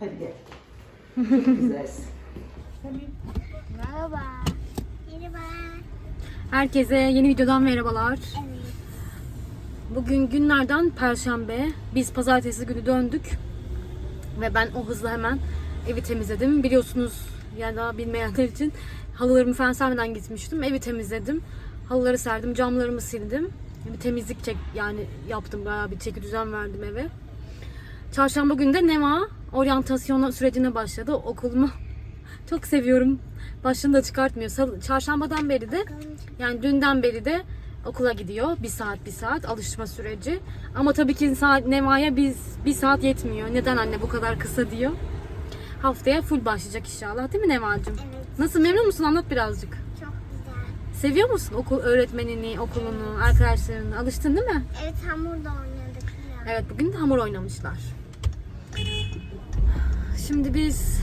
Hadi gel. Çok güzelsin. Merhaba. Merhaba. Herkese yeni videodan merhabalar. Evet. Bugün günlerden perşembe. Biz pazartesi günü döndük. Ve ben o hızla hemen evi temizledim. Biliyorsunuz ya da bilmeyenler için halılarımı falan sermeden gitmiştim. Evi temizledim. Halıları serdim, camlarımı sildim. Bir temizlik çek yani yaptım bayağı bir çeki düzen verdim eve. Çarşamba günü de Neva oryantasyon sürecine başladı. Okulumu çok seviyorum. Başını da çıkartmıyor. Salı- Çarşambadan beri de yani dünden beri de okula gidiyor. Bir saat bir saat alışma süreci. Ama tabii ki saat Neva'ya biz bir saat yetmiyor. Neden anne bu kadar kısa diyor. Haftaya full başlayacak inşallah değil mi Neva'cığım? Evet. Nasıl memnun musun? Anlat birazcık. Çok güzel. Seviyor musun okul öğretmenini, okulunu, arkadaşlarını? Alıştın değil mi? Evet hamurda oynadık ya. Evet bugün de hamur oynamışlar. Şimdi biz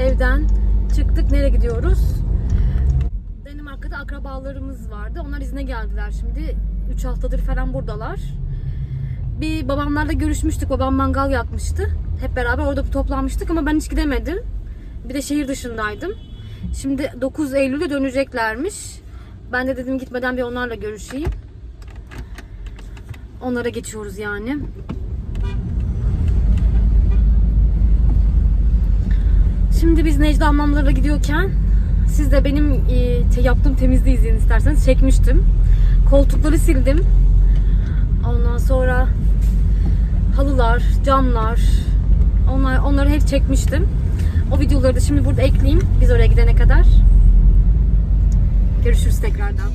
evden çıktık. Nereye gidiyoruz? Danimarka'da akrabalarımız vardı. Onlar izne geldiler şimdi. 3 haftadır falan buradalar. Bir babamlarla görüşmüştük. Babam mangal yakmıştı. Hep beraber orada toplanmıştık ama ben hiç gidemedim. Bir de şehir dışındaydım. Şimdi 9 Eylül'de döneceklermiş. Ben de dedim gitmeden bir onlarla görüşeyim. Onlara geçiyoruz yani. Şimdi biz Necla ablamlara gidiyorken siz de benim e, yaptığım temizliği izleyin isterseniz çekmiştim. Koltukları sildim. Ondan sonra halılar, camlar onlar onları hep çekmiştim. O videoları da şimdi burada ekleyeyim biz oraya gidene kadar. Görüşürüz tekrardan.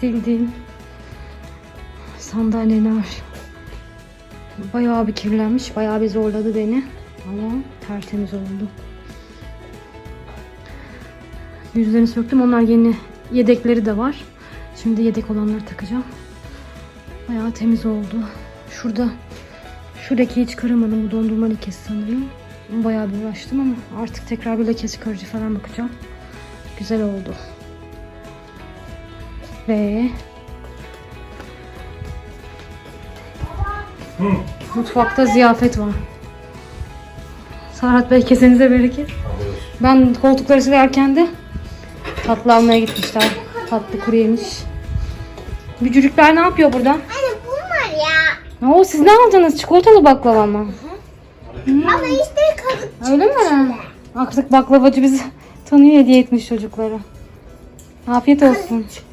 Sildim. Sandalyeler bayağı bir kirlenmiş. Bayağı bir zorladı beni. Ama tertemiz oldu. Yüzlerini söktüm. Onlar yeni yedekleri de var. Şimdi yedek olanları takacağım. Bayağı temiz oldu. Şurada şuradaki hiç çıkaramadım. Bu dondurma lekesi sanırım. Bayağı bir uğraştım ama artık tekrar bir leke çıkarıcı falan bakacağım. Güzel oldu. Ve mutfakta ziyafet var. Serhat Bey kesenize bereket. Ben koltukları silerken de tatlı almaya gitmişler. Tatlı kuru yemiş. Bücürükler ne yapıyor burada? Anne bunlar ya. Oo, siz ne aldınız? Çikolatalı baklava mı? Ama işte kazık. Öyle mi? Artık baklavacı bizi tanıyor hediye etmiş çocuklara. Afiyet olsun. temizlik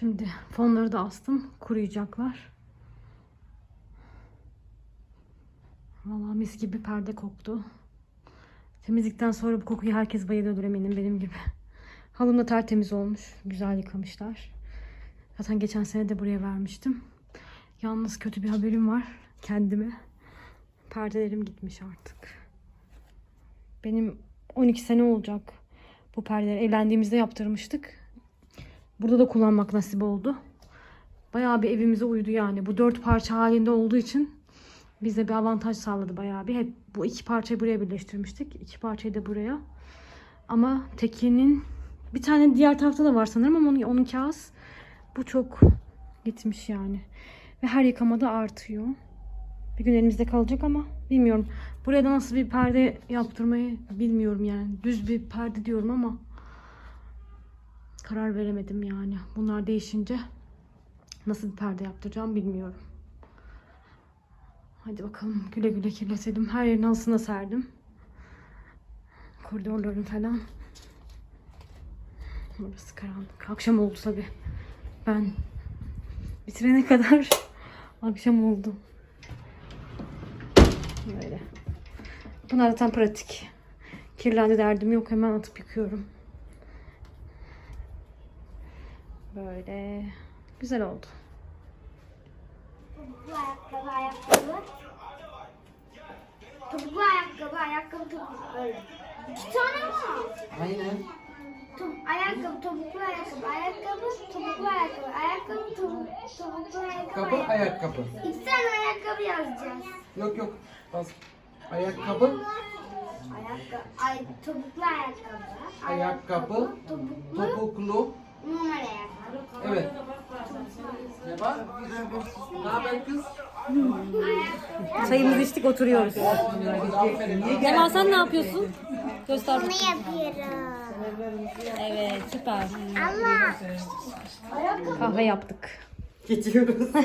Şimdi fonları da astım. Kuruyacaklar. Vallahi mis gibi perde koktu. Temizlikten sonra bu kokuyu herkes bayılıyordur eminim benim gibi. Halım da tertemiz olmuş. Güzel yıkamışlar. Zaten geçen sene de buraya vermiştim. Yalnız kötü bir haberim var kendime. Perdelerim gitmiş artık. Benim 12 sene olacak bu perdeleri. Evlendiğimizde yaptırmıştık. Burada da kullanmak nasip oldu. Bayağı bir evimize uydu yani. Bu dört parça halinde olduğu için bize bir avantaj sağladı bayağı bir. Hep bu iki parçayı buraya birleştirmiştik. İki parçayı da buraya. Ama tekinin bir tane diğer tarafta da var sanırım ama onun, onun az. Bu çok gitmiş yani. Ve her yıkamada artıyor. Bir gün elimizde kalacak ama bilmiyorum. Buraya da nasıl bir perde yaptırmayı bilmiyorum yani. Düz bir perde diyorum ama karar veremedim yani. Bunlar değişince nasıl bir perde yaptıracağım bilmiyorum. Hadi bakalım güle güle kirletelim. Her yerin halısına serdim. Koridorların falan. Burası karanlık. Akşam oldu tabi. Ben bitirene kadar akşam oldu. Böyle. Bunlar zaten pratik. Kirlendi derdim yok. Hemen atıp yıkıyorum. Böyle. Güzel oldu. Topuklu ayakkabı, ayakkabı. Topuklu ayakkabı, ayakkabı, topuklu. Öyle. İki tane mi? Aynen. Top, ayakkabı, topuklu ayakkabı, ayakkabı, topuklu ayakkabı, ayakkabı, topuk, topuklu ayakkabı, Kapı, ayakkabı. ayakkabı. İki tane ayakkabı yazacağız. Yok yok. Bas. Ayakkabı, Ayakkabı, ay, topuklu ayakkabı, ayakkabı, topuklu, topuklu. normal ayakkabı. Evet. Ne var? Ne haber kız? Çayımızı içtik oturuyoruz. Kemal sen ne yapıyorsun? Göster. Ne yapıyorum? Evet süper. Allah. Kahve yaptık. Geçiyoruz.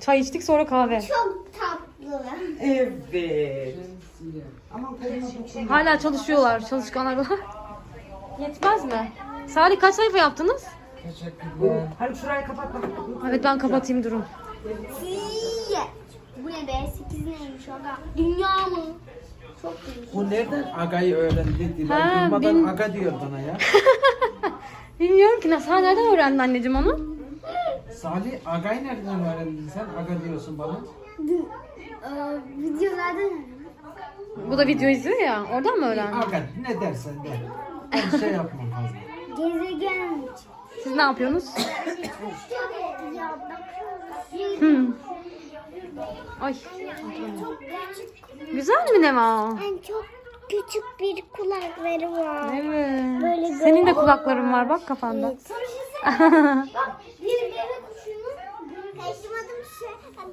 Çay içtik sonra kahve. Çok tatlı. evet. Aman Hala çalışıyorlar. Çalışkanlar. Yetmez mi? Salih kaç sayfa yaptınız? Teşekkürler. Hadi şurayı kapat bak. Evet ben kapatayım durun. Bu ne be? Sekiz neymiş aga? Dünya mı? Çok iyi. Bu nereden agayı öğrendi? Ha, Dilay durmadan bin- aga diyor bana ya. Bilmiyorum ki nasıl nereden öğrendin anneciğim onu? Salih agayı nereden öğrendin sen? Aga diyorsun bana. Ee, videolardan Bu da video izliyor ya. Oradan mı öğrendin? Aga ne dersen de. Ben şey yapmam fazla. Gezegen. Siz ne yapıyorsunuz? Ya Hmm. Ay. Güzel mi Neva? Yani çok küçük bir kulakları var. Evet. Böyle Senin de kulakların var bak kafanda. Bak bir deve kuşunu taşımadım şey.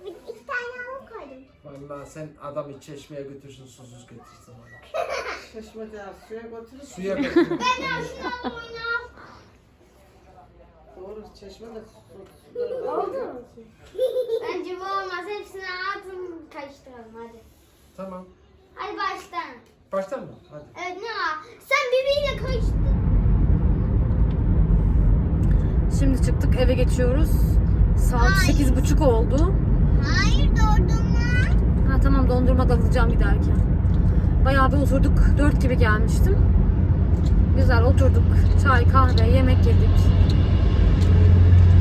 Bir iki tane alıp Vallahi sen adamı çeşmeye götürsün susuz getirsin bana. Çeşmeden suya götürür. Suya götür. Doğru çeşmede su. Oldu mu? Bence bu olmaz. Hepsini atın karıştıralım hadi. tamam. Hadi baştan. Baştan mı? Hadi. Evet ne var? Sen bebeğiyle karıştır. Şimdi çıktık eve geçiyoruz. Saat sekiz buçuk oldu. Hayır dondurma. Ha tamam dondurma da alacağım giderken. Bayağı bir oturduk. Dört gibi gelmiştim. Güzel oturduk. Çay, kahve, yemek yedik.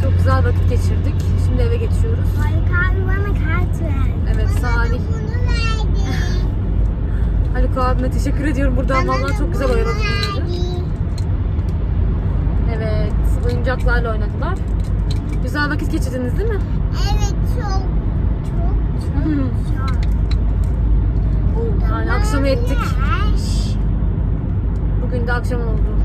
Çok güzel vakit geçirdik. Şimdi eve geçiyoruz. Harika abi bana kart ver. Evet Salih. Bunu. Haluk abime teşekkür ediyorum buradan. Vallahi çok güzel oynadı. Evet. Oyuncaklarla oynadılar. Güzel vakit geçirdiniz değil mi? Evet çok çok Hı. çok. Yani akşam ettik. Bugün de akşam oldu.